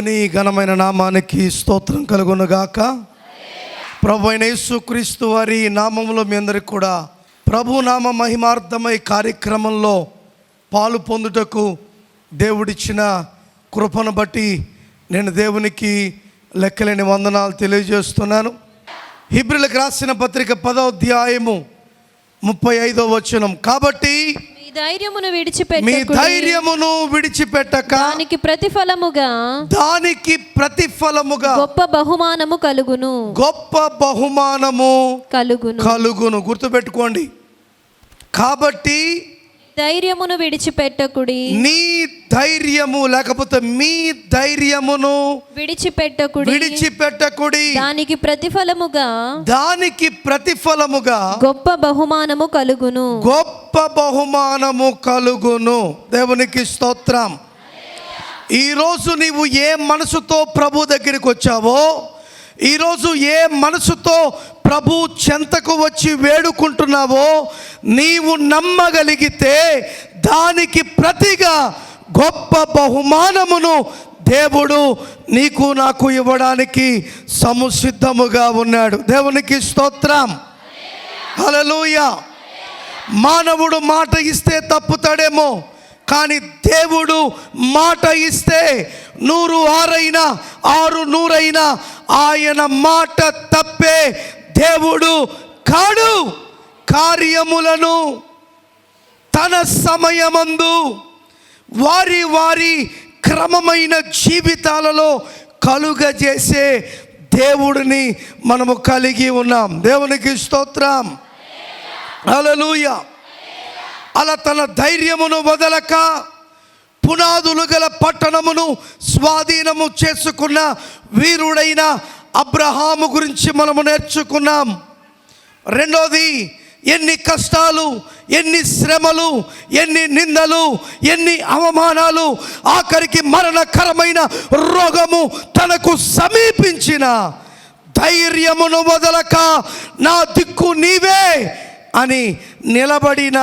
దేవుని ఘనమైన నామానికి స్తోత్రం కలుగునుగాక. ప్రభు అయిన యేసుక్రీస్తు వారి నామంలో మీ అందరికి కూడా ప్రభు నామ మహిమార్థమై కార్యక్రమంలో పాలు పొందుటకు దేవుడిచ్చిన కృపను బట్టి నేను దేవునికి లెక్కలేని వందనాలు తెలియజేస్తున్నాను. హిబ్రిలకు రాసిన పత్రిక పదో అధ్యాయము ముప్పై ఐదో వచనం. కాబట్టి మీ ధైర్యమును మీ విడిచిపెట్టకుడి. ధైర్యమును విడిచిపెట్టక దానికి ప్రతిఫలముగా దానికి ప్రతిఫలముగా గొప్ప బహుమానము కలుగును. గొప్ప బహుమానము కలుగును. కలుగును. గుర్తుపెట్టుకోండి. కాబట్టి ధైర్యమును విడిచిపెట్టకుడి. నీ ధైర్యము లేకపోతే మీ ధైర్యమును విడిచిపెట్టకుడి. విడిచిపెట్టకుడి. దానికి ప్రతిఫలముగా దానికి ప్రతిఫలముగా గొప్ప బహుమానము కలుగును. గొప్ప బహుమానము కలుగును. దేవునికి స్తోత్రం. ఈరోజు నీవు ఏ మనసుతో ప్రభు దగ్గరికి వచ్చావో ఈరోజు ఏ మనసుతో ప్రభు చెంతకు వచ్చి వేడుకుంటున్నావో నీవు నమ్మగలిగితే దానికి ప్రతిగా గొప్ప బహుమానమును దేవుడు నీకు నాకు ఇవ్వడానికి సముసిద్ధముగా ఉన్నాడు. దేవునికి స్తోత్రం. హలలుయ మానవుడు మాట ఇస్తే తప్పుతాడేమో. కానీ దేవుడు మాట ఇస్తే నూరు ఆరైనా ఆరు నూరైనా ఆయన మాట తప్పే దేవుడు కాడు. కార్యములను తన సమయమందు వారి వారి క్రమమైన జీవితాలలో కలుగజేసే దేవుడిని మనము కలిగి ఉన్నాం. దేవునికి స్తోత్రం. అలలుయా అలా తన ధైర్యమును వదలక పునాదులు గల పట్టణమును స్వాధీనము చేసుకున్న వీరుడైన అబ్రహాము గురించి మనము నేర్చుకున్నాం. రెండోది ఎన్ని కష్టాలు ఎన్ని శ్రమలు ఎన్ని నిందలు ఎన్ని అవమానాలు ఆఖరికి మరణకరమైన రోగము తనకు సమీపించిన ధైర్యమును వదలక నా దిక్కు నీవే అని నిలబడిన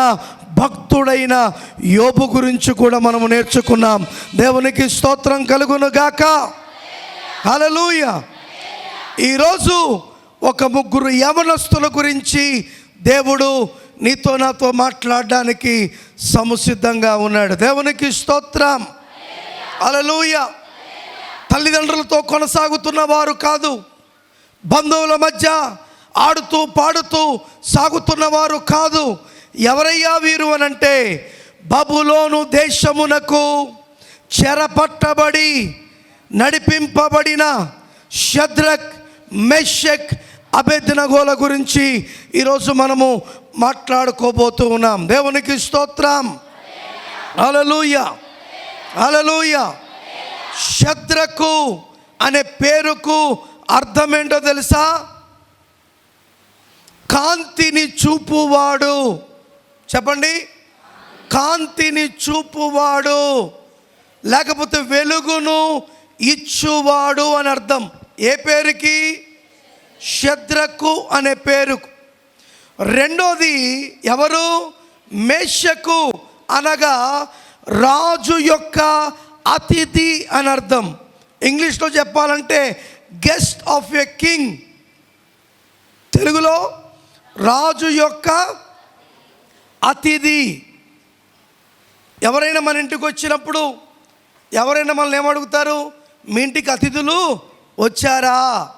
భక్తుడైన యోబు గురించి కూడా మనము నేర్చుకున్నాం. దేవునికి స్తోత్రం కలుగును గాక హలలుయ ఈరోజు ఒక ముగ్గురు యవనస్తుల గురించి దేవుడు నీతో నాతో మాట్లాడడానికి సముసిద్ధంగా ఉన్నాడు. దేవునికి స్తోత్రం. హల్లెలూయ. తల్లిదండ్రులతో కొనసాగుతున్న వారు కాదు. బంధువుల మధ్య ఆడుతూ పాడుతూ సాగుతున్నవారు కాదు. ఎవరయ్యా వీరు అనంటే? బబులోను దేశమునకు చెరపట్టబడి నడిపింపబడిన షద్రక్ మెషక్ అభెద్నగోల గురించి ఈరోజు మనము మాట్లాడుకోబోతూ ఉన్నాం. దేవునికి స్తోత్రం. అలలుయ అలలుయ శద్రకు అనే పేరుకు అర్థం ఏంటో తెలుసా? కాంతిని చూపువాడు చెప్పండి. కాంతిని చూపువాడు లేకపోతే వెలుగును ఇచ్చువాడు అని అర్థం. ఏ పేరుకి? శద్రకు అనే పేరుకు. రెండోది ఎవరు? మేషకు అనగా రాజు యొక్క అతిథి అని అర్థం. ఇంగ్లీష్లో చెప్పాలంటే గెస్ట్ ఆఫ్ ఎ కింగ్. తెలుగులో రాజు యొక్క అతిథి. ఎవరైనా మన ఇంటికి వచ్చినప్పుడు ఎవరైనా మనల్ని ఏమడుగుతారు? మీ ఇంటికి అతిథులు వచ్చారా?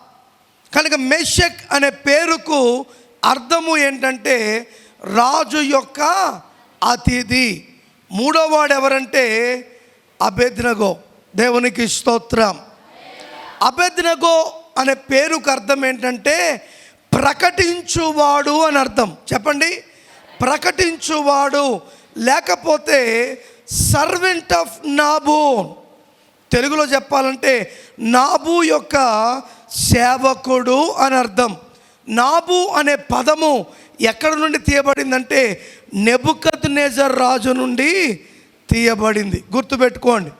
కనుక మెషక్ అనే పేరుకు అర్థము ఏంటంటే రాజు యొక్క అతిథి. మూడో వాడు ఎవరంటే? అభేద్నగో దేవునికి స్తోత్రం. అభెద్నగో అనే పేరుకు అర్థం ఏంటంటే ప్రకటించువాడు అని అర్థం. చెప్పండి. ప్రకటించువాడు. లేకపోతే సర్వెంట్ ఆఫ్ నాబూ తెలుగులో చెప్పాలంటే నాబు యొక్క సేవకుడు అని అర్థం. నాబు అనే పదము ఎక్కడ నుండి తీయబడిందంటే నెబుకత్ నేజర్ రాజు నుండి తీయబడింది. గుర్తుపెట్టుకోండి.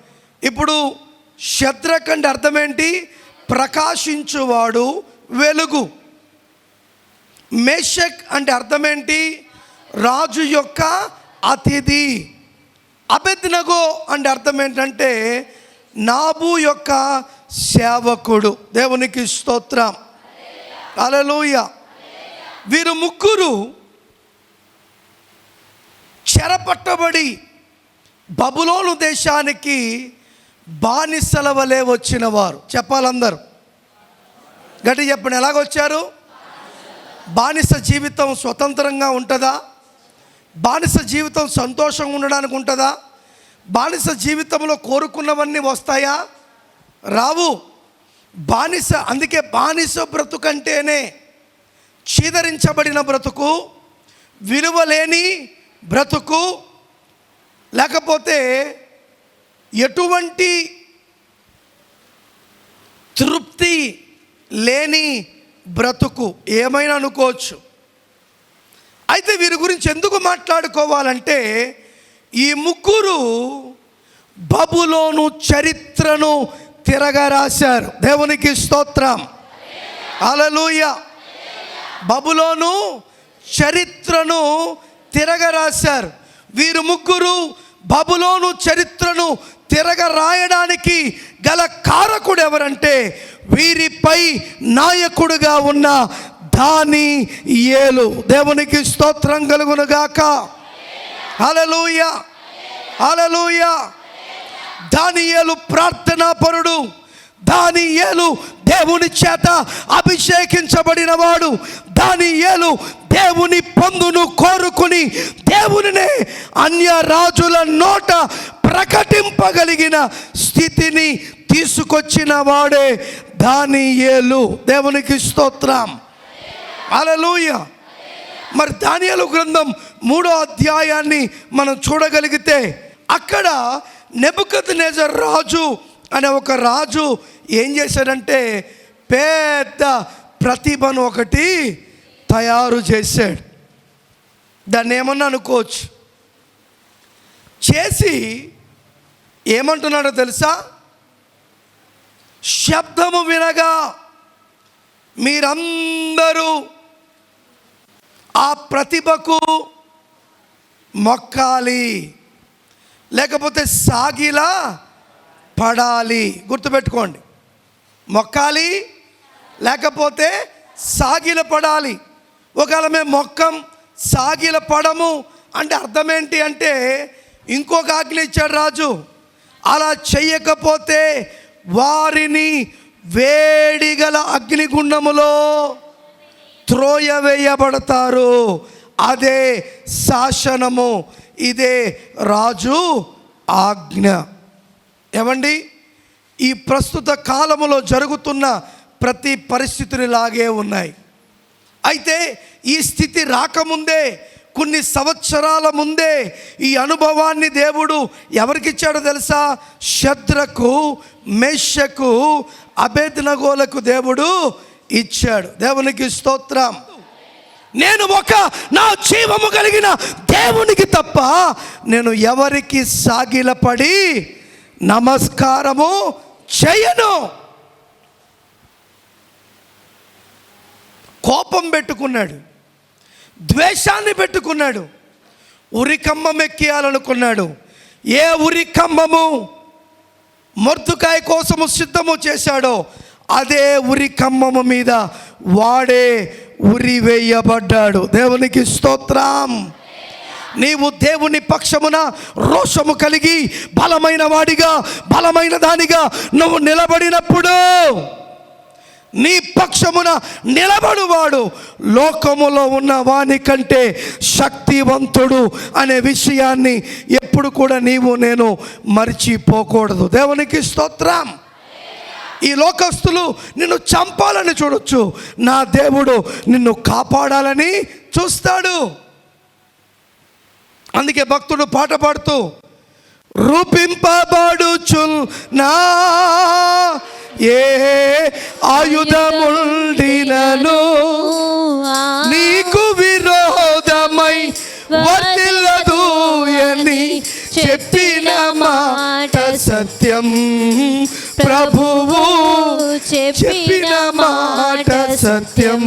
ఇప్పుడు శత్రక్ అంటే అర్థం ఏంటి ప్రకాశించువాడు వెలుగు. మేషక్ అంటే అర్థం ఏంటి రాజు యొక్క అతిథి. అభెద్నగో అంటే అర్థం ఏంటంటే నాబు యొక్క సేవకుడు. దేవునికి స్తోత్రం. అలలోయ వీరు ముగ్గురు చెరపట్టబడి బబులోను దేశానికి బానిసల వలె వచ్చిన వారు చెప్పాలందరూ. గట్టి చెప్పండి ఎలాగొచ్చారు? బానిస జీవితం స్వతంత్రంగా ఉంటుందా? బానిస జీవితం సంతోషంగా ఉండడానికి ఉంటుందా? బానిస జీవితంలో కోరుకున్నవన్నీ వస్తాయా? రావు బానిస అందుకే బానిస బ్రతుకంటేనే చీదరించబడిన బ్రతుకు విలువలేని బ్రతుకు. లేకపోతే ఎటువంటి తృప్తి లేని బ్రతుకు. ఏమైనా అనుకోవచ్చు? అయితే వీరి గురించి ఎందుకు మాట్లాడుకోవాలంటే ఈ ముగ్గురు బబులోను చరిత్రను తిరగరాశారు. దేవునికి స్తోత్రం. అలలుయ బబులోను చరిత్రను తిరగరాశారు. వీరు ముగ్గురు బబులోను చరిత్రను తిరగ రాయడానికి గల కారకుడు ఎవరంటే వీరిపై నాయకుడుగా ఉన్న దాని ఏలు. దేవునికి స్తోత్రం కలుగునుగాక అలలుయ దాని దానియేలు ప్రార్థనాపరుడు దాని దానియేలు దేవుని చేత అభిషేకించబడిన వాడు దానియేలు దేవుని పొందును కోరుకుని దేవునినే అన్య రాజుల నోట ప్రకటింపగలిగిన స్థితిని తీసుకొచ్చిన వాడే దానియేలు దేవునికి స్తోత్రం. అలలోయ మరి దానియాలు గ్రంథం మూడో అధ్యాయాన్ని మనం చూడగలిగితే అక్కడ నెబుకత్ నేజర్ రాజు అనే ఒక రాజు ఏం చేశాడంటే పెద్ద ప్రతిభను ఒకటి తయారు చేశాడు. దాన్ని ఏమన్నా అనుకోవచ్చు? చేసి ఏమంటున్నాడో తెలుసా? శబ్దము వినగా మీరందరూ ఆ ప్రతిభకు మొక్కాలి. లేకపోతే సాగిలా పడాలి. గుర్తుపెట్టుకోండి. మొక్కాలి లేకపోతే సాగిల పడాలి. ఒకవేళ మేము మొక్కం సాగిల పడము అంటే అర్థం ఏంటి అంటే ఇంకొక ఆజ్ఞ ఇచ్చాడు రాజు. అలా చెయ్యకపోతే వారిని వేడిగల అగ్నిగుండములో త్రోయవేయబడతారు అదే శాసనము ఇదే రాజు ఆజ్ఞ. ఏమండి? ఈ ప్రస్తుత కాలములో జరుగుతున్న ప్రతి పరిస్థితులు లాగే ఉన్నాయి. అయితే ఈ స్థితి రాకముందే కొన్ని సంవత్సరాల ముందే ఈ అనుభవాన్ని దేవుడు ఎవరికిచ్చాడో తెలుసా? శద్రకు మేషకు అభేదనగోలకు దేవుడు ఇచ్చాడు. దేవునికి స్తోత్రం. నేను ఒక నా జీవము కలిగిన దేవునికి తప్ప నేను ఎవరికి సాగిలపడి నమస్కారము చేయను. కోపం పెట్టుకున్నాడు. ద్వేషాన్ని పెట్టుకున్నాడు. ఉరికమ్మం ఎక్కియాలనుకున్నాడు. ఏ ఉరికమ్మము మొర్దుకాయ కోసము సిద్ధము చేశాడో అదే ఉరి కమ్మము మీద వాడే ఉరి వేయబడ్డాడు. దేవునికి స్తోత్రం. నీవు దేవుని పక్షమున రోషము కలిగి బలమైన వాడిగా బలమైన దానిగా నువ్వు నిలబడినప్పుడు నీ పక్షమున నిలబడువాడు. లోకములో ఉన్న వాని కంటే శక్తివంతుడు అనే విషయాన్ని ఎప్పుడు కూడా నీవు నేను మర్చిపోకూడదు. దేవునికి స్తోత్రం. ఈ లోకస్తులు నిన్ను చంపాలని చూడొచ్చు. నా దేవుడు నిన్ను కాపాడాలని చూస్తాడు. అందుకే భక్తుడు పాట పాడుతూ రూపింపబడుచుల్ నా ఏ ఆయుధముండినను నీకు విరోధమై వర్తిల్లదు అని చెప్పిన మాట సత్యం. ప్రభువు చెప్పిన మాట సత్యం.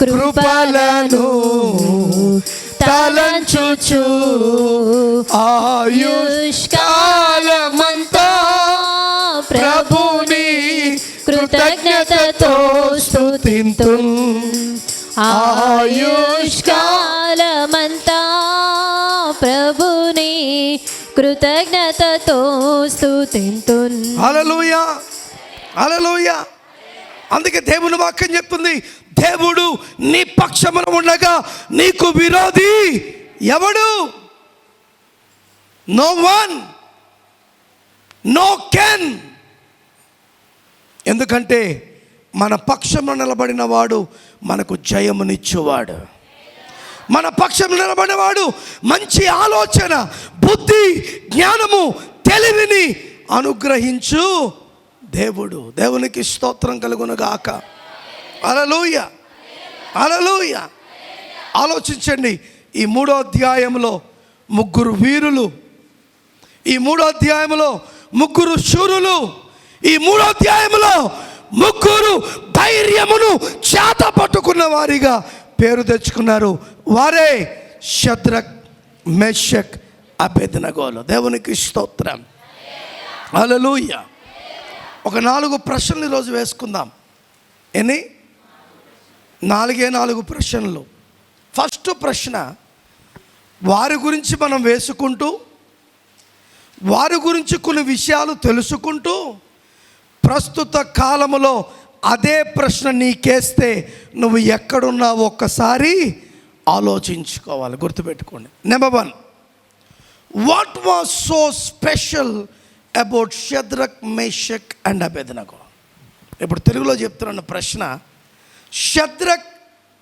కృపలను తలంచుచు ఆయుష్కాలమంతా ప్రభుని కృతజ్ఞతతో స్థుతింతు ఆయుష్కాలమంతా కృతజ్ఞతతో స్తుతింతున్ హల్లెలూయా. హల్లెలూయా. అందుకే దేవుని వాక్యం చెప్తుంది దేవుడు నీ పక్షమున ఉండగా నీకు విరోధి ఎవడు? నో వన్ నో కెన్ ఎందుకంటే మన పక్షంలో నిలబడిన వాడు మనకు జయమునిచ్చువాడు. మన పక్షం నిలబడేవాడు. మంచి ఆలోచన బుద్ధి జ్ఞానము తెలివిని అనుగ్రహించు దేవుడు. దేవునికి స్తోత్రం కలుగునుగాక. అలలోయ అలలోయ ఆలోచించండి. ఈ మూడో అధ్యాయంలో ముగ్గురు వీరులు ఈ మూడో అధ్యాయంలో ముగ్గురు శూరులు ఈ మూడో అధ్యాయంలో ముగ్గురు ధైర్యమును చేత పట్టుకున్న వారిగా పేరు తెచ్చుకున్నారు. వారే శద్రక్ మెషక్ అభ్యర్థనగోలు దేవునికి స్తోత్రం. హల్లెలూయా. ఒక నాలుగు ప్రశ్నలు ఈరోజు వేసుకుందాం. ఎన్ని? నాలుగే నాలుగు ప్రశ్నలు. ఫస్ట్ ప్రశ్న వారి గురించి మనం వేసుకుంటూ వారి గురించి కొన్ని విషయాలు తెలుసుకుంటూ ప్రస్తుత కాలంలో అదే ప్రశ్న నీకేస్తే నువ్వు ఎక్కడున్నావు ఒక్కసారి ఆలోచించుకోవాలి. గుర్తుపెట్టుకోండి. Number one what was so special about Shadrach Meshach and అభేదనకు ఇప్పుడు తెలుగులో చెప్తున్న ప్రశ్న షద్రక్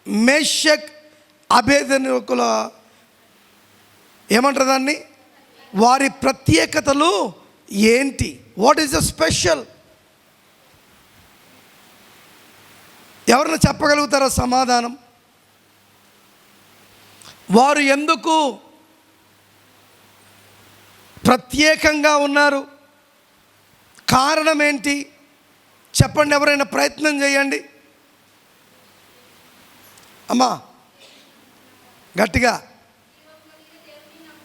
మేషక్ అభేదనకుల ఏమంటారు దాన్ని? వారి ప్రత్యేకతలు ఏంటి? వాట్ ఈస్ ద స్పెషల్ ఎవరిని చెప్పగలుగుతారో సమాధానం? వారు ఎందుకు ప్రత్యేకంగా ఉన్నారు? కారణం ఏంటి చెప్పండి ఎవరైనా ప్రయత్నం చేయండి. అమ్మా గట్టిగా.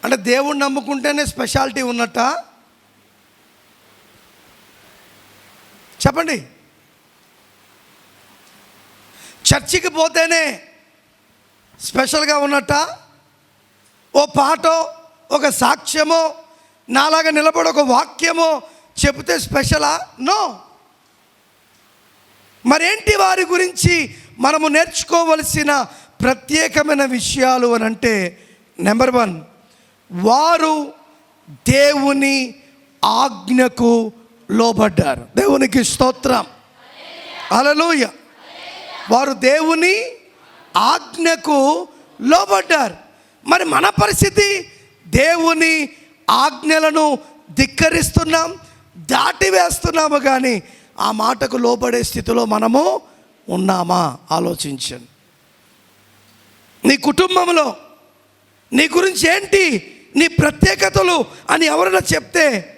అంటే దేవుణ్ణి నమ్ముకుంటేనే స్పెషాలిటీ ఉన్నట్ట? చెప్పండి. చర్చికి పోతేనే స్పెషల్గా ఉన్నట్ట? ఓ పాటో ఒక సాక్ష్యమో నాలాగా నిలబడి ఒక వాక్యమో చెబితే స్పెషలా? నో. మరేంటి వారి గురించి మనము నేర్చుకోవలసిన ప్రత్యేకమైన విషయాలు అని అంటే నెంబర్ వన్ వారు దేవుని ఆజ్ఞకు లోబడ్డారు. దేవునికి స్తోత్రం. అలలోయ వారు దేవుని ఆజ్ఞకు లోబడ్డారు. మరి మన పరిస్థితి దేవుని ఆజ్ఞలను ధిక్కరిస్తున్నాం దాటి వేస్తున్నాము కానీ ఆ మాటకు లోబడే స్థితిలో మనము ఉన్నామా? ఆలోచించండి. నీ కుటుంబంలో నీ గురించి ఏంటి? నీ ప్రత్యేకతలు అని ఎవరైనా చెప్తే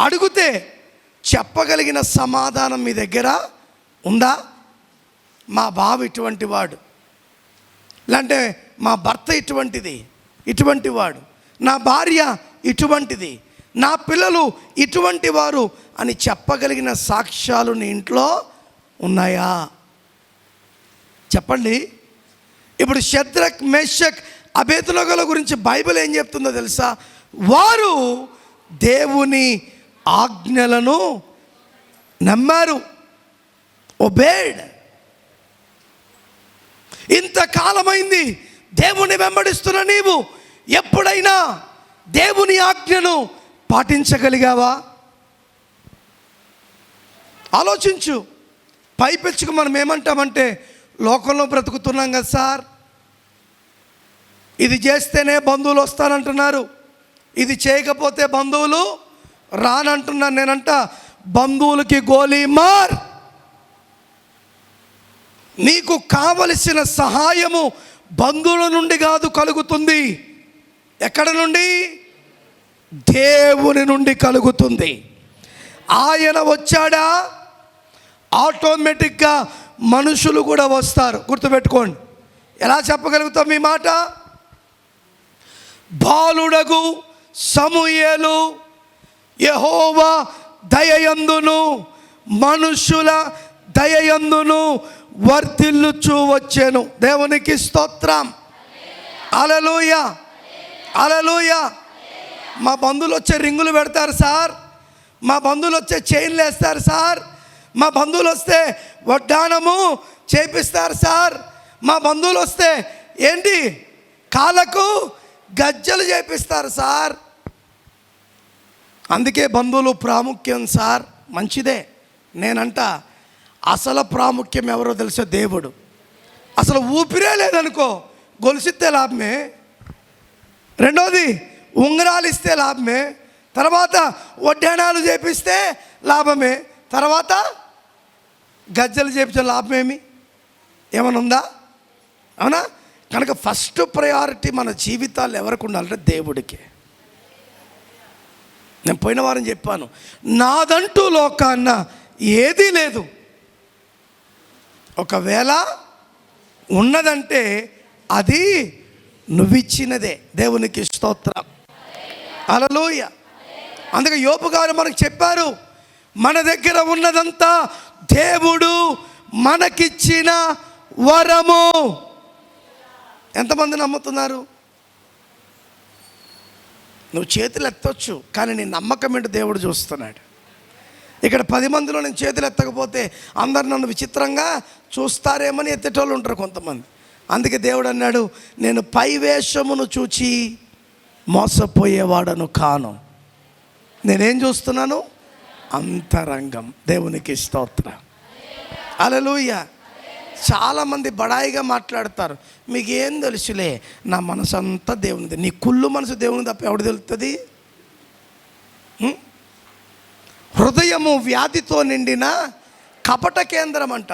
అడిగితే చెప్పగలిగిన సమాధానం మీ దగ్గర ఉందా? మా బావ ఇటువంటి వాడు. లేదంటే మా భర్త ఇటువంటిది ఇటువంటి వాడు. నా భార్య ఇటువంటిది నా పిల్లలు ఇటువంటి వారు అని చెప్పగలిగిన సాక్ష్యాలు నీ ఇంట్లో ఉన్నాయా? చెప్పండి. ఇప్పుడు శద్రక్ మేషక్ అభేతులగల గురించి బైబిల్ ఏం చెప్తుందో తెలుసా? వారు దేవుని ఆజ్ఞలను నమ్మారు. ఒబేడ్. ఇంతకాలమైంది దేవుని వెంబడిస్తున్న నీవు ఎప్పుడైనా దేవుని ఆజ్ఞను పాటించగలిగావా? ఆలోచించు. పైపెచ్చుకు మనం ఏమంటామంటే లోకంలో బ్రతుకుతున్నాం కదా సార్. ఇది చేస్తేనే బంధువులు వస్తానంటున్నారు. ఇది చేయకపోతే బంధువులు రానంటున్నాను నేనంట బంధువులకి గోలీ మార్ నీకు కావలసిన సహాయము బంధువుల నుండి కాదు కలుగుతుంది. ఎక్కడ నుండి? దేవుని నుండి కలుగుతుంది. ఆయన వచ్చాడా? ఆటోమేటిక్గా మనుషులు కూడా వస్తారు. గుర్తుపెట్టుకోండి. ఎలా చెప్పగలుగుతాం మీ మాట? బాలుడగు సమూయేలు యహోవా దయయందును మనుషుల దయయందును వర్తిల్లుచూ వచ్చాను. దేవునికి స్తోత్రం. అలలోయ అలలోయ మా బంధువులు వచ్చే రింగులు పెడతారు సార్. మా బంధువులు వచ్చే చైన్లు వేస్తారు సార్. మా బంధువులు వస్తే వడ్డానము చేపిస్తారు సార్. మా బంధువులు వస్తే ఏంటి? కాళ్ళకు గజ్జలు చేపిస్తారు సార్. అందుకే బంధువులు ప్రాముఖ్యం సార్. మంచిదే. నేనంట అసలు ప్రాముఖ్యం ఎవరో తెలుసో? దేవుడు. అసలు ఊపిరే లేదనుకో గొలుసిస్తే లాభమే. రెండోది ఉంగరాలు ఇస్తే లాభమే. తర్వాత వడ్డాణాలు చేపిస్తే లాభమే. తర్వాత గజ్జలు చేపించే లాభమేమి? ఏమైనా ఉందా? అవునా? కనుక ఫస్ట్ ప్రయారిటీ మన జీవితాలు ఎవరికి ఉండాలంటే దేవుడికి. నేను పోయిన వారం చెప్పాను నాదంటూ లోకాన్న ఏదీ లేదు. ఒకవేళ ఉన్నదంటే అది నువ్విచ్చినదే దేవునికి స్తోత్రం. అలలోయ అందుకే యోపు గారు మనకు చెప్పారు మన దగ్గర ఉన్నదంతా దేవుడు మనకిచ్చిన వరము. ఎంతమంది నమ్ముతున్నారు? నువ్వు చేతులు ఎత్తొచ్చు కానీ నీ నమ్మకం ఏంటి దేవుడు చూస్తున్నాడు. ఇక్కడ పది మందిలో నేను చేతులు ఎత్తకపోతే అందరు నన్ను విచిత్రంగా చూస్తారేమని ఎత్తేటోళ్ళు ఉంటారు కొంతమంది. అందుకే దేవుడు అన్నాడు నేను పై వేషమును చూచి మోసపోయేవాడను కాను. నేనేం చూస్తున్నాను? అంతరంగం. దేవునికి స్తోత్ర. అలలుయ్య చాలామంది బడాయిగా మాట్లాడతారు. మీకు ఏం తెలుసులే నా మనసు అంతా దేవునిది. నీ కుళ్ళు మనసు దేవుని తప్ప ఎవడు తెలుస్తుంది హృదయము వ్యాధితో నిండిన కపట కేంద్రం అంట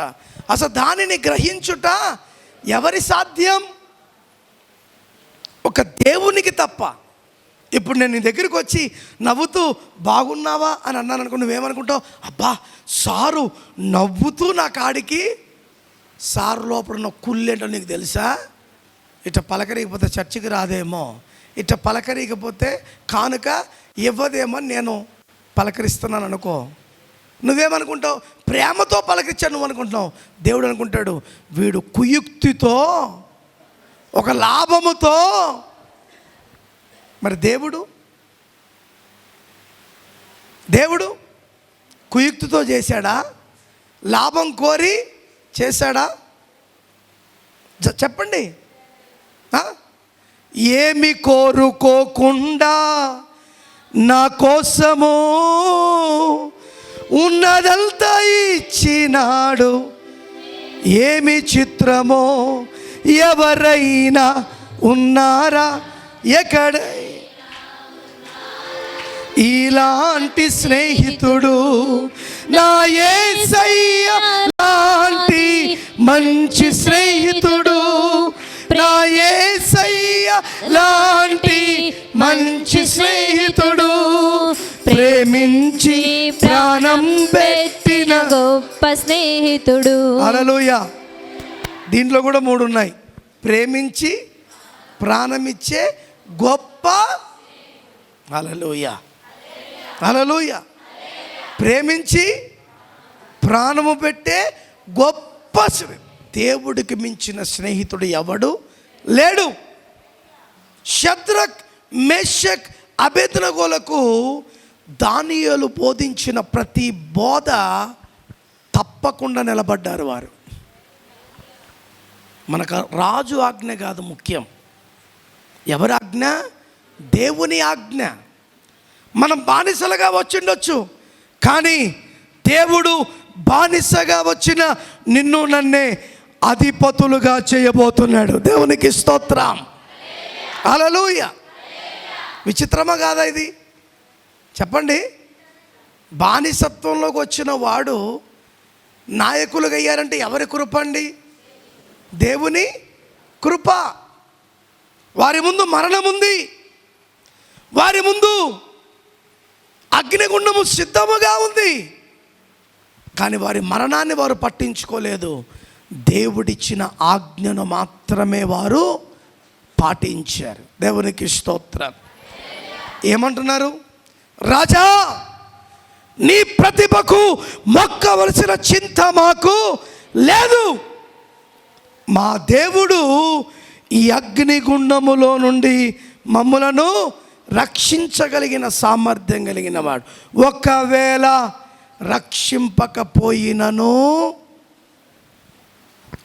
అసలు దానిని గ్రహించుట ఎవరి సాధ్యం? ఒక దేవునికి తప్ప. ఇప్పుడు నేను నీ దగ్గరికి వచ్చి నవ్వుతూ బాగున్నావా? అని అన్నాను అనుకో నువ్వేమనుకుంటావు? అబ్బా సారు నవ్వుతూ నా కాడికి సారు లోపల ఉన్న కుళ్ళేంటో నీకు తెలుసా? ఇట్ట పలకరీకపోతే చర్చికి రాదేమో. ఇట్ట పలకరీకపోతే కానుక ఇవ్వదేమో అని నేను పలకరిస్తున్నాను అనుకో. నువ్వేమనుకుంటావు? ప్రేమతో పలకరించాను నువ్వు అనుకుంటున్నావు దేవుడు అనుకుంటాడు వీడు కుయుక్తితో ఒక లాభముతో. మరి దేవుడు? దేవుడు కుయుక్తితో చేశాడా? లాభం కోరి చేశాడా? చెప్పండి. ఏమి కోరుకోకుండా నా కోసము ఉన్నదంతా ఇచ్చినాడు. ఏమి చిత్రమో ఎవరైనా ఉన్నారా? ఎక్కడ? ఇలాంటి స్నేహితుడు నా ఏసయ్య లాంటి మంచి స్నేహితుడు నా ఏసయ్య లాంటి మంచి స్నేహితుడు ప్రేమించి ప్రాణం పెట్టిన గొప్ప స్నేహితుడు. అలలుయ దీంట్లో కూడా మూడు ఉన్నాయి. ప్రేమించి ప్రాణమిచ్చే గొప్ప అలలుయ అలలుయ ప్రేమించి ప్రాణము పెట్టే గొప్ప దేవుడికి మించిన స్నేహితుడు ఎవడు? లేడు. శత్రక్ మెషక్ అభేదనగోలకు దానియలు బోధించిన ప్రతి బోధ తప్పకుండా నిలబడ్డారు వారు. మనకు రాజు ఆజ్ఞ కాదు ముఖ్యం. ఎవరి ఆజ్ఞ? దేవుని ఆజ్ఞ. మనం బానిసలుగా వచ్చిండొచ్చు కానీ దేవుడు బానిసగా వచ్చిన నిన్ను నన్నే అధిపతులుగా చేయబోతున్నాడు. దేవునికి స్తోత్రం. అలలుయ విచిత్రమా కాదా ఇది? చెప్పండి. బానిసత్వంలోకి వచ్చిన వాడు నాయకులుగా అయ్యారంటే ఎవరి కృప అండి? దేవుని కృప. వారి ముందు మరణం ఉంది. వారి ముందు అగ్నిగుండము సిద్ధముగా ఉంది. కానీ వారి మరణాన్ని వారు పట్టించుకోలేదు. దేవుడిచ్చిన ఆజ్ఞను మాత్రమే వారు పాటించారు. దేవునికి స్తోత్రం. ఏమంటున్నారు? రాజా నీ ప్రతిభకు మొక్కవలసిన చింత మాకు లేదు. మా దేవుడు ఈ అగ్నిగుండములో నుండి మమ్ములను రక్షించగలిగిన సామర్థ్యం కలిగిన వాడు. ఒకవేళ రక్షింపకపోయినను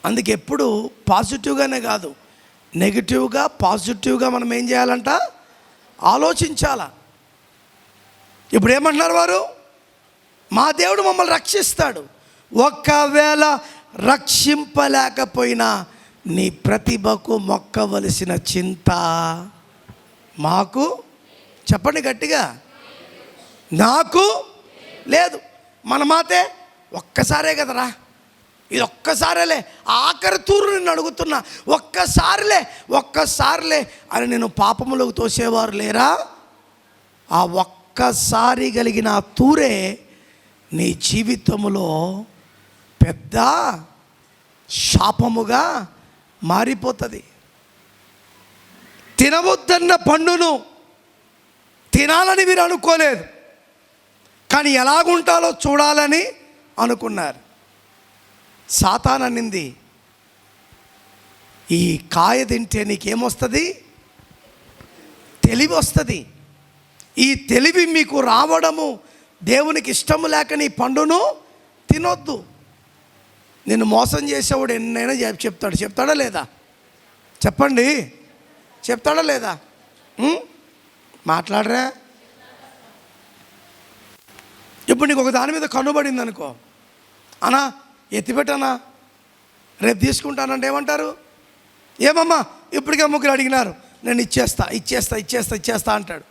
అందుకే ఎప్పుడు పాజిటివ్గానే కాదు. నెగిటివ్గా పాజిటివ్గా మనం ఏం చేయాలంట? ఆలోచించాలా? ఇప్పుడు ఏమంటున్నారు వారు? మా దేవుడు మమ్మల్ని రక్షిస్తాడు. ఒకవేళ రక్షింపలేకపోయినా నీ ప్రతిభకు మొక్కవలసిన చింత మాకు చెప్పండి గట్టిగా. నాకు లేదు. మన మాతే ఒక్కసారే కదరా. ఇది ఒక్కసారేలే ఆఖరి తూరు నిన్ను అడుగుతున్నా. ఒక్కసారిలే ఒక్కసారిలే అని నేను పాపములకు తోసేవారు లేరా? ఆ ఒక్కసారి కలిగిన ఆ తూరే నీ జీవితంలో పెద్ద శాపముగా మారిపోతుంది. తినవద్దన్న పండును తినాలని మీరు అనుకోలేదు. కానీ ఎలాగుంటాలో చూడాలని అనుకున్నారు. సాతాన్ అనింది ఈ కాయ తింటే నీకేమొస్తుంది? తెలివి వస్తుంది ఈ తెలివి మీకు రావడము దేవునికి ఇష్టము లేక నీ పండును తినొద్దు. నిన్ను మోసం చేసేవాడు ఎన్నైనా చెప్- చెప్తాడు. చెప్తాడా లేదా? చెప్పండి. చెప్తాడా లేదా? మాట్లాడరా? ఇప్పుడు నీకు ఒక దాని మీద కనుబడింది అనుకో అనా ఎత్తిపెట్టానా? రేపు తీసుకుంటానంటే ఏమంటారు? ఏమమ్మా ఇప్పటికే ముగ్గురు అడిగినారు. నేను ఇచ్చేస్తా ఇచ్చేస్తా ఇచ్చేస్తా ఇచ్చేస్తా అంటాడు.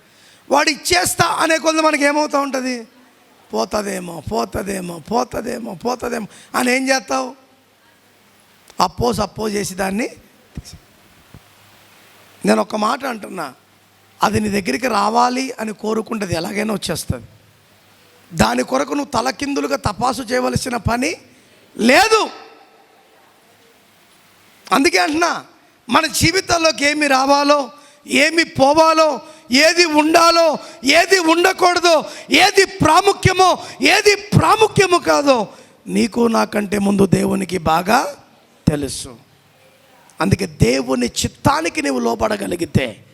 వాడు ఇచ్చేస్తా అనే కొంత మనకి ఏమవుతూ ఉంటుంది? పోతుందేమో పోతుందేమో పోతుందేమో పోతుందేమో. అని ఏం చేస్తావు? అప్పోజ్ అప్పో చేసి దాన్ని నేను ఒక మాట అంటున్నా. అది నీ దగ్గరికి రావాలి అని కోరుకుంటుంది ఎలాగైనా వచ్చేస్తుంది. దాని కొరకు నువ్వు తలకిందులుగా తపాసు చేయవలసిన పని లేదు. అందుకే అంటున్నా మన జీవితంలోకి ఏమి రావాలో ఏమి పోవాలో ఏది ఉండాలో ఏది ఉండకూడదో ఏది ప్రాముఖ్యమో ఏది ప్రాముఖ్యము కాదో నీకు నాకంటే ముందు దేవునికి బాగా తెలుసు. అందుకే దేవుని చిత్తానికి నీవు లోపడగలిగితే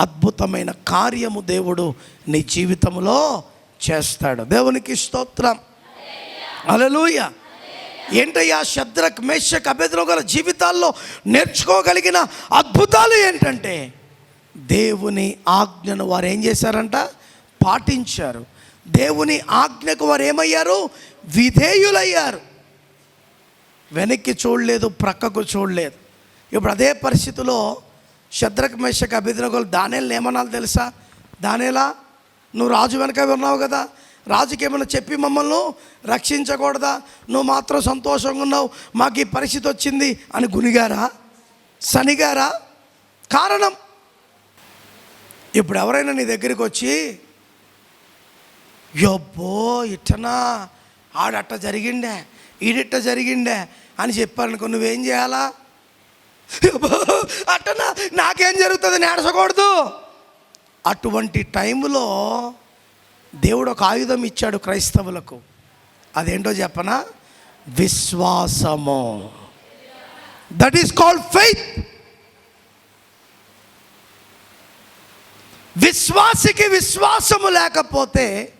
అద్భుతమైన కార్యము దేవుడు నీ జీవితంలో చేస్తాడు. దేవునికి స్తోత్రం. అలలుయ ఏంటయ్యా శద్రక్ మేషక్ అభ్యర్థులు గల జీవితాల్లో నేర్చుకోగలిగిన అద్భుతాలు ఏంటంటే దేవుని ఆజ్ఞను వారు ఏం చేశారంట? పాటించారు. దేవుని ఆజ్ఞకు వారు ఏమయ్యారు? విధేయులయ్యారు. వెనక్కి చూడలేదు ప్రక్కకు చూడలేదు. ఇప్పుడు అదే పరిస్థితిలో శద్రక్ మేషక్ అభిద్రగోలు దానేలు ఏమనాలి తెలుసా? దానేలా నువ్వు రాజు వెనక ఉన్నావు కదా. రాజుకి ఏమైనా చెప్పి మమ్మల్ని రక్షించకూడదా? నువ్వు మాత్రం సంతోషంగా ఉన్నావు. మాకు ఈ పరిస్థితి వచ్చింది అని గునిగారా? శనిగారా కారణం? ఇప్పుడు ఎవరైనా నీ దగ్గరికి వచ్చి యబ్బో ఇట్టనా? ఆడట్ట జరిగిండే ఈడిట్ట జరిగిండే అని చెప్పారనుకో నువ్వేం చేయాలా? అట్టనా? నాకేం జరుగుతుంది? నేడసకూడదు. అటువంటి టైంలో దేవుడు ఒక ఆయుధం ఇచ్చాడు క్రైస్తవులకు. అదేంటో చెప్పనా? విశ్వాసము. దట్ ఈస్ కాల్డ్ ఫెయిత్ విశ్వాసికి విశ్వాసము లేకపోతే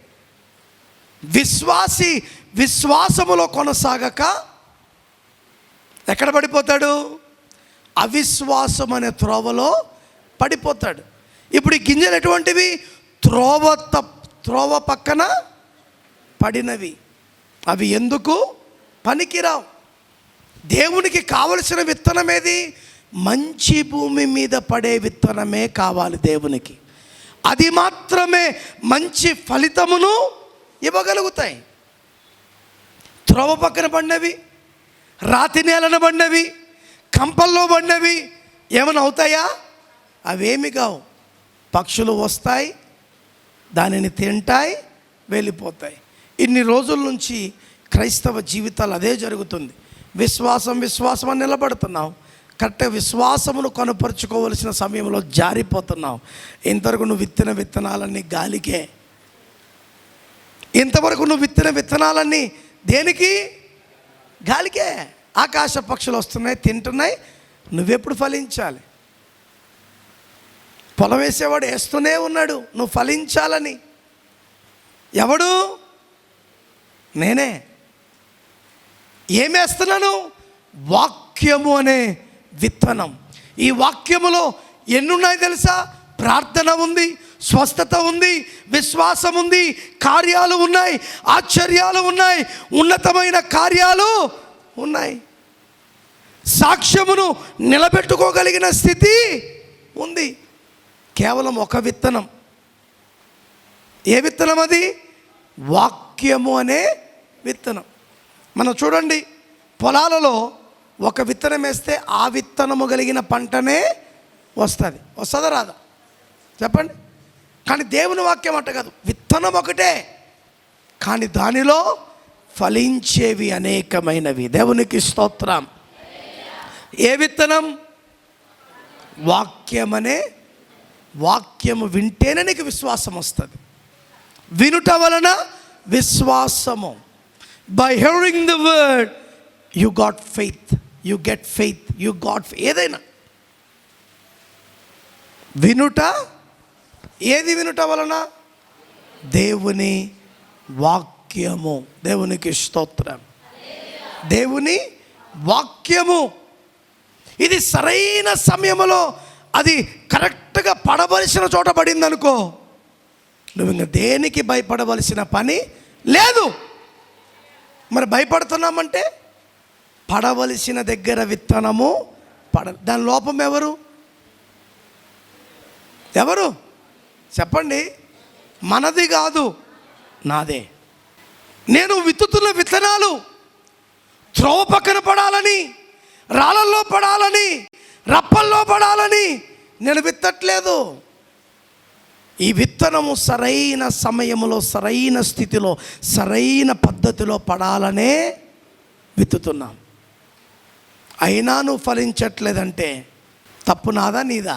విశ్వాసి విశ్వాసములో కొనసాగక ఎక్కడ పడిపోతాడు? అవిశ్వాసం అనే త్రోవలో పడిపోతాడు. ఇప్పుడు ఈ గింజలు ఎటువంటివి? త్రోవ తప్ త్రోవ పక్కన పడినవి. అవి ఎందుకు? పనికిరావు. దేవునికి కావలసిన విత్తనం ఏది? మంచి భూమి మీద పడే విత్తనమే కావాలి దేవునికి. అది మాత్రమే మంచి ఫలితమును ఇవ్వగలుగుతాయి. త్రోవ పక్కన పడినవి రాతి నేలన పడినవి కంపల్లో పడినవి ఏమైనా అవుతాయా? అవేమి కావు. పక్షులు వస్తాయి దానిని తింటాయి వెళ్ళిపోతాయి. ఇన్ని రోజుల నుంచి క్రైస్తవ జీవితాలు అదే జరుగుతుంది. విశ్వాసం విశ్వాసం అని నిలబడుతున్నావు కరెక్ట్ విశ్వాసమును కనుపరుచుకోవలసిన సమయంలో జారిపోతున్నావు ఇంతవరకు నువ్వు విత్తిన విత్తనాలన్నీ గాలికే. ఇంతవరకు నువ్వు విత్తిన విత్తనాలన్నీ దేనికి? గాలికే. ఆకాశ పక్షులు వస్తున్నాయి తింటున్నాయి. నువ్వెప్పుడు ఫలించాలి? పొలం వేసేవాడు వేస్తూనే ఉన్నాడు నువ్వు ఫలించాలని. ఎవడు? నేనే. ఏమేస్తున్నాను వేస్తున్నాను? వాక్యము అనే విత్తనం. ఈ వాక్యములో ఎన్నున్నాయి తెలుసా? ప్రార్థన ఉంది స్వస్థత ఉంది విశ్వాసం ఉంది కార్యాలు ఉన్నాయి ఆశ్చర్యాలు ఉన్నాయి ఉన్నతమైన కార్యాలు ఉన్నాయి. సాక్ష్యమును నిలబెట్టుకోగలిగిన స్థితి ఉంది. కేవలం ఒక విత్తనం. ఏ విత్తనం అది? వాక్యము అనే విత్తనం. మనం చూడండి పొలాలలో ఒక విత్తనం వేస్తే ఆ విత్తనము కలిగిన పంటనే వస్తుంది. వస్తుందా రాదా? చెప్పండి. కానీ దేవుని వాక్యం అంట కాదు. విత్తనం ఒకటే. కానీ దానిలో ఫలించేవి అనేకమైనవి. దేవునికి స్తోత్రం. ఏ విత్తనం? వాక్యమనే వాక్యము వింటేనే నీకు విశ్వాసం వస్తుంది. వినుట వలన విశ్వాసము. By hearing the word you got faith you get faith you got ఏదైనా. వినుట ఏది వినుట వలన? దేవుని వాక్యము. దేవునికి స్తోత్రం. దేవుని వాక్యము. ఇది సరైన సమయంలో అది కరెక్ట్గా పడవలసిన చోట పడింది అనుకో నువ్వు ఇంకా దేనికి భయపడవలసిన పని లేదు. మరి భయపడుతున్నామంటే పడవలసిన దగ్గర విత్తనము పడ దాని లోపం ఎవరు? ఎవరు? చెప్పండి. మనది కాదు నాదే. నేను విత్తుతున్న విత్తనాలు త్రోవ పక్కన పడాలని రాళ్ళల్లో పడాలని రప్పల్లో పడాలని నేను విత్తట్లేదు. ఈ విత్తనము సరైన సమయంలో సరైన స్థితిలో సరైన పద్ధతిలో పడాలనే విత్తుతున్నాం అయినా నువ్వు ఫలించట్లేదంటే తప్పు నాదా నీదా?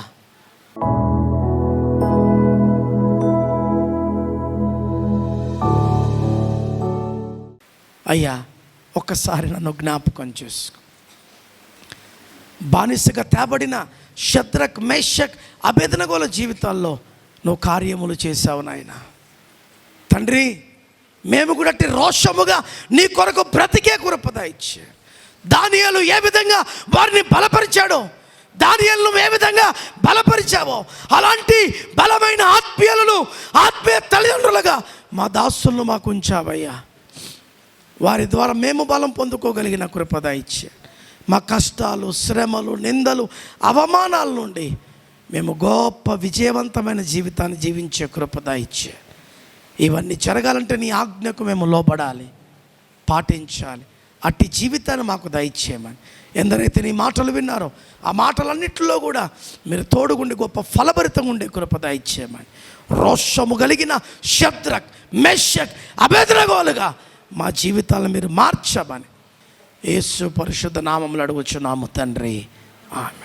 అయ్యా ఒక్కసారి నన్ను జ్ఞాపకం చేసుకో. బానిసగా తేబడిన శత్రక్ మేషక్ అభేదనగోల జీవితాల్లో నువ్వు కార్యములు చేశావు నాయన. తండ్రి మేము కూడా అట్టి రోషముగా నీ కొరకు బ్రతికే కురపదా ఇచ్చే దానియాలు ఏ విధంగా వారిని బలపరిచాడో దానియాలను ఏ విధంగా బలపరిచావో అలాంటి బలమైన ఆత్మీయులను ఆత్మీయ తల్లిదండ్రులుగా మా దాసులను మాకు ఉంచావయ్యా. వారి ద్వారా మేము బలం పొందుకోగలిగిన కృపద ఇచ్చే మా కష్టాలు శ్రమలు నిందలు అవమానాల నుండి మేము గొప్ప విజయవంతమైన జీవితాన్ని జీవించే కృపద ఇచ్చే. ఇవన్నీ జరగాలంటే నీ ఆజ్ఞకు మేము లోబడాలి పాటించాలి. అట్టి జీవితాన్ని మాకు దయచేయమని. ఎందరైతే నీ మాటలు విన్నారో ఆ మాటలన్నింటిలో కూడా మీరు తోడుగుండి గొప్ప ఫలభరితంగా ఉండే కృప దయచేయమని రోషము కలిగిన శత్రక్ మెషక్ అభేద్రగోలుగా మా జీవితాలను మీరు మార్చమని. యేసు పరిశుద్ధ నామములు అడుగుచున్నాము తండ్రి. ఆమె